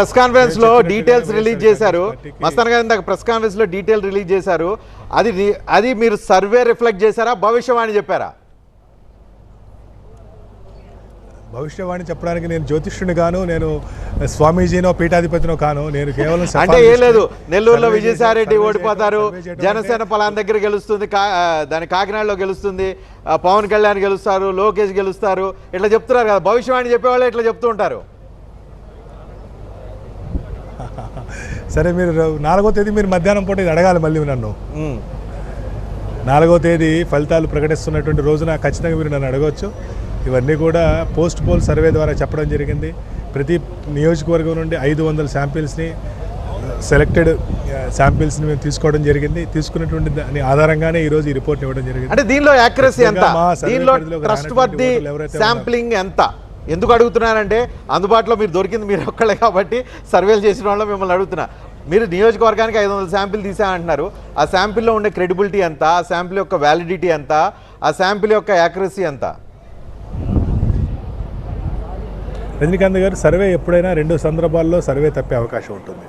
Press కాన్ఫరెన్స్లో details release చేశారు. మస్తాన్ గారు ఇందాక ప్రెస్ కాన్ఫరెన్స్లో డీటెయిల్ రిలీజ్ చేశారు. అది అది మీరు సర్వే రిఫ్లెక్ట్ చేశారా? భవిష్యవాణి చెప్పారా? భవిష్యవాణి చెప్పడానికి నేను జ్యోతిష్యుని గాను నేను స్వామీజీనో పీఠాధిపతినో కాను. నేను కేవలం అంటే ఏం లేదు. నెల్లూరులో సర్వే విజయసాయి రెడ్డి చేయడం- ఓడిపోతారు. జనసేన పలానా దగ్గర గెలుస్తుంది. దాని కాకినాడలో గెలుస్తుంది. పవన్ కళ్యాణ్ గెలుస్తారు. లోకేష్ గెలుస్తారు. ఇట్లా చెప్తున్నారు కదా. భవిష్యవాణి చెప్పేవాళ్ళు ఇట్లా చెప్తూ ఉంటారు. సరే మీరు నాలుగో తేదీ మీరు మధ్యాహ్నం పూట ఇది అడగాలి మళ్ళీ నన్ను. నాలుగో తేదీ ఫలితాలు ప్రకటిస్తున్నటువంటి రోజున ఖచ్చితంగా మీరు నన్ను అడగవచ్చు ఇవన్నీ కూడా పోస్ట్ పోల్ సర్వే ద్వారా చెప్పడం జరిగింది. ప్రతి నియోజకవర్గం నుండి ఐదు వందల శాంపిల్స్ని సెలెక్టెడ్ శాంపిల్స్ని మేము తీసుకోవడం జరిగింది. తీసుకున్నటువంటి దాని ఆధారంగానే ఈరోజు ఈ రిపోర్ట్ ఇవ్వడం జరిగింది. అంటే దీనిలో యాక్యురసీ ఎంత? దీనిలో ట్రస్ట్ శాంప్లింగ్ ఎంత? ఎందుకు అడుగుతున్నారంటే అందుబాటులో మీరు దొరికింది మీరు ఒక్కళ్ళే కాబట్టి సర్వేలు చేసిన వాళ్ళు మిమ్మల్ని అడుగుతున్నా. మీరు నియోజకవర్గానికి ఐదు వందల శాంపిల్ తీసామంటున్నారు ఆ శాంపిల్లో ఉండే క్రెడిబిలిటీ ఎంత? ఆ శాంపిల్ యొక్క వ్యాలిడిటీ ఎంత? ఆ శాంపిల్ యొక్క యాక్యురసీ ఎంత? రజనీకాంత్ గారు సర్వే ఎప్పుడైనా రెండు సందర్భాల్లో సర్వే తప్పే అవకాశం ఉంటుంది.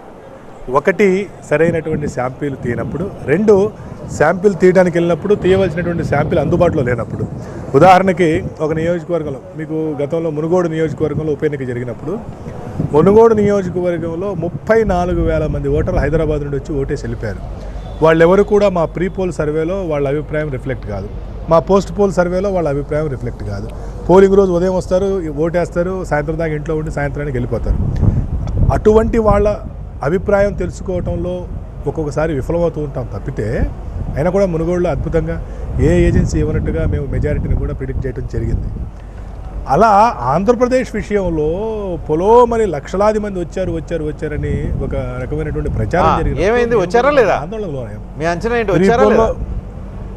ఒకటి సరైనటువంటి శాంపిల్ తీయనప్పుడు రెండు శాంపిల్ తీయడానికి వెళ్ళినప్పుడు తీయవలసినటువంటి శాంపిల్ అందుబాటులో లేనప్పుడు. ఉదాహరణకి ఒక నియోజకవర్గంలో మీకు గతంలో మునుగోడు నియోజకవర్గంలో ఉప ఎన్నిక జరిగినప్పుడు మునుగోడు నియోజకవర్గంలో ముప్పై నాలుగు వేల మంది ఓటర్లు హైదరాబాద్ నుండి వచ్చి ఓటేసి వెళ్ళిపోయారు. వాళ్ళెవరు కూడా మా ప్రీ పోల్ సర్వేలో వాళ్ళ అభిప్రాయం రిఫ్లెక్ట్ కాదు. మా పోస్ట్ పోల్ సర్వేలో వాళ్ళ అభిప్రాయం రిఫ్లెక్ట్ కాదు. పోలింగ్ రోజు ఉదయం వస్తారు ఓటేస్తారు సాయంత్రం దాకా ఇంట్లో ఉండి సాయంత్రానికి వెళ్ళిపోతారు. అటువంటి వాళ్ళ అభిప్రాయం తెలుసుకోవటంలో ఒక్కొక్కసారి విఫలమవుతూ ఉంటాం తప్పితే అయినా కూడా మునుగోడులో అద్భుతంగా ఏ ఏజెన్సీ ఇవ్వనట్టుగా మేము మెజారిటీని కూడా ప్రిడిక్ట్ చేయడం జరిగింది అలా ఆంధ్రప్రదేశ్ విషయంలో పొలోమని లక్షలాది మంది వచ్చారు వచ్చారు వచ్చారని ఒక రకమైనటువంటి ప్రచారం జరిగింది ఏమైంది? వచ్చారా లేదా? ఆందోళనలో మీ అంచనా ఏంటి ప్రీపోల్లో?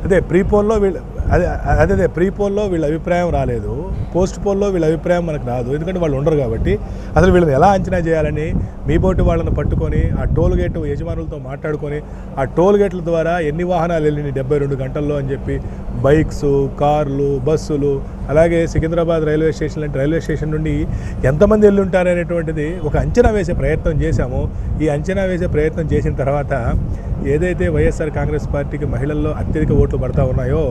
అదే ప్రీ పోల్లో వీళ్ళ అదే అదే అదే ప్రీ పోల్లో వీళ్ళ అభిప్రాయం రాలేదు. పోస్ట్ పోల్లో వీళ్ళ అభిప్రాయం మనకు రాదు. ఎందుకంటే వాళ్ళు ఉండరు కాబట్టి. అసలు వీళ్ళని ఎలా అంచనా చేయాలని మీ బోటి వాళ్ళని పట్టుకొని ఆ టోల్ గేట్ యజమానులతో మాట్లాడుకొని ఆ టోల్ గేట్ల ద్వారా ఎన్ని వాహనాలు వెళ్ళినాయి డెబ్బై రెండు గంటల్లో అని చెప్పి బైక్స్ కార్లు బస్సులు అలాగే సికింద్రాబాద్ రైల్వే స్టేషన్ లాంటి రైల్వే స్టేషన్ నుండి ఎంతమంది వెళ్ళుంటారు అనేటువంటిది ఒక అంచనా వేసే ప్రయత్నం చేశాము. ఈ అంచనా వేసే ప్రయత్నం చేసిన తర్వాత ఏదైతే వైఎస్ఆర్ కాంగ్రెస్ పార్టీకి మహిళల్లో అత్యధిక ఓట్లు పడతా ఉన్నాయో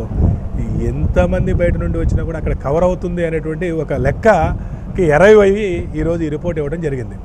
ఎంతమంది బయట నుండి వచ్చినా కూడా అక్కడ కవర్ అవుతుంది అనేటువంటి ఒక లెక్కకి ఎరవి అయ్యి ఈరోజు ఈ రిపోర్ట్ ఇవ్వడం జరిగింది.